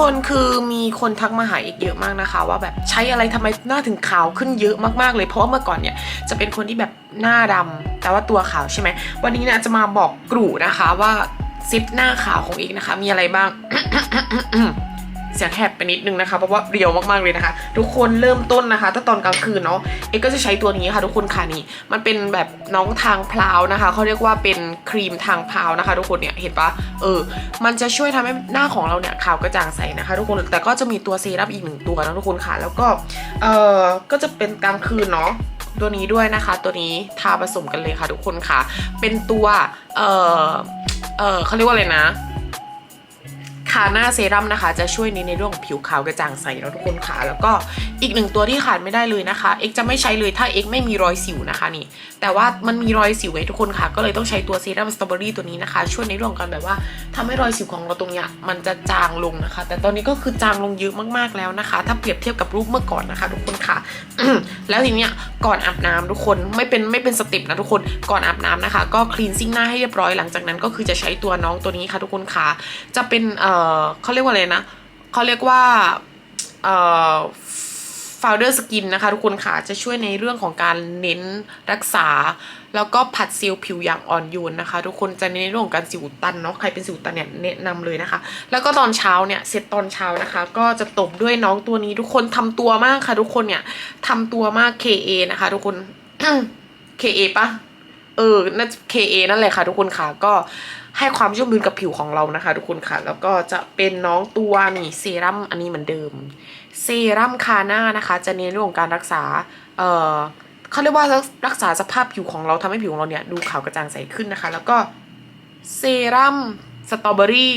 คนคือมีคนทักมาหาอีกเยอะมากนะคะ ว่าแบบใช้อะไรทำไมหน้าถึงขาวขึ้นเยอะมากๆเลย เพราะว่าเมื่อก่อนเนี่ยจะเป็นคนที่แบบหน้าดำแต่ว่าตัวขาวใช่ไหมวันนี้เนี่ยจะมาบอกกรูนะคะว่าซิปหน้าขาวของเอกนะคะ มีอะไรบ้าง เสียงแหบไปนิดนึงนะคะ เพราะว่าเรียวมากๆเลยนะคะ ทุกคนเริ่มต้นนะคะถ้าตอนกลางคืนเนาะเอกก็จะใช้ตัวนี้ค่ะทุกคนค่ะนี่มันเป็นแบบน้องทางพลาวนะคะเขาเรียกว่าเป็นครีมทางพลาวนะคะ ทุกคนเนี่ยเห็นปะเออ มันจะช่วยทำให้หน้าของเราเนี่ยขาวกระจ่างใสนะคะ ทุกคนแต่ก็จะมีตัวเซรั่มอีกหนึ่งตัวนะทุกคนค่ะแล้วก็เออก็จะเป็นกลางคืนเนาะตัวนี้ด้วยนะคะ ตัวนี้ทาผสมกันเลยค่ะทุกคนค่ะ เป็นตัวเออเออเขาเรียกว่าอะไรนะ คาหน้าเซรั่มนะคะ จะช่วยในในเรื่องของผิวขาวกระจ่างใสแล้วทุกคนค่ะ แล้วก็อีกหนึ่งตัวที่ขาดไม่ได้เลยนะคะเอ็กจะไม่ใช้เลยถ้าเอ็กไม่มีรอยสิวนะคะนี่ แต่ว่ามันมีรอยสิวไงทุกคนค่ะ ก็เลยต้องใช้ตัวเซรั่มสตรอเบอรี่ตัวนี้นะคะ ช่วยในเรื่องการแบบว่าทำให้รอยสิวของเราตรงเนี้ยมันจะจางลงนะคะ แต่ตอนนี้ก็คือจางลงเยอะมากๆแล้วนะคะ ถ้าเปรียบเทียบกับรูปเมื่อก่อนนะคะ ทุกคนค่ะ แล้วทีเนี้ยก่อนอาบน้ำทุกคนไม่เป็นไม่เป็นสเต็ปนะทุกคนก่อนอาบน้ำนะคะ ก็คลีนซิ่งหน้าให้เรียบร้อยหลังจากนั้นก็คือจะใช้ตัวน้องตัวนี้ค่ะทุกคนค่ะจะเป็นเอ่อเขาเรียกว่าอะไรนะเขาเรียกว่าเอ่อฟาวเดอร์สกินนะคะทุกคนค่ะจะช่วยในเรื่องของการเน้นรักษา แล้วก็ผัดเซลล์ผิวอย่างอ่อนโยนนะคะ ทุกคนจะเน้นเรื่องของการสิวตันเนาะใครเป็นสิวตันเนี่ยแนะนำเลยนะคะ แล้วก็ตอนเช้าเนี่ยเสร็จตอนเช้านะคะ ก็จะตบด้วยน้องตัวนี้ทุกคนทำตัวมากค่ะ ทุกคนเนี่ยทำตัวมาก KA นะคะ ทุกคน KA ปะ เออน่าจะ KA นั่นแหละค่ะทุกคนค่ะก็ให้ความชุ่มชื้นกับผิวของเรานะคะ ทุกคนค่ะ แล้วก็จะเป็นน้องตัวนี่เซรั่มอันนี้เหมือนเดิม เซรั่มคาหน้านะคะ จะเน้นเรื่องของการรักษา เอ่อเขาเรียกว่ารักษาสภาพผิวของเราทำให้ผิวของเราเนี่ยดูขาวกระจ่างใสขึ้นนะคะ แล้วก็เซรั่มสตรอเบอรี่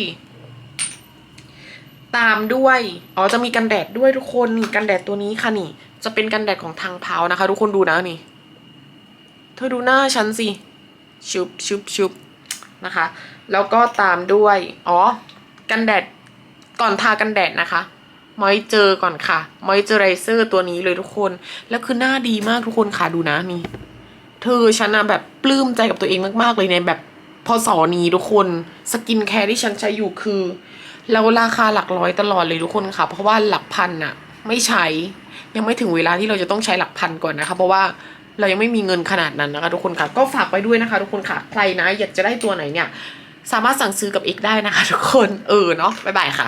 ตามด้วย อ๋อ จะมีกันแดดด้วยทุกคนนี่กันแดดตัวนี้ค่ะนี่ จะเป็นกันแดดของทางเพานะคะ ทุกคนดูนะนี่ เธอดูหน้าฉันสิ ชุบชุบชุบนะคะ แล้วก็ตามด้วย อ๋อ กันแดด ก่อนทากันแดดนะคะ มอยเจอก่อนค่ะ มอยเจอไรเซอร์ตัวนี้เลยทุกคน แล้วคือหน้าดีมากทุกคนค่ะดูนะนี่ เธอฉันนะแบบปลื้มใจกับตัวเองมากๆเลยในแบบพอสอนี้ทุกคน สกินแคร์ที่ฉันใช้อยู่คือแล้วราคาหลักร้อยตลอดเลยทุกคนค่ะ เพราะว่าหลักพันอะไม่ใช้ ยังไม่ถึงเวลาที่เราจะต้องใช้หลักพันก่อนนะคะ เพราะว่า เรายังไม่มีเงินขนาดนั้นนะคะทุกคนค่ะก็ฝากไปด้วยนะคะ ทุกคนค่ะใครนะอยากจะได้ตัวไหนเนี่ยสามารถสั่งซื้อกับเอกได้นะคะ ทุกคนเออเนาะบ๊ายบายค่ะ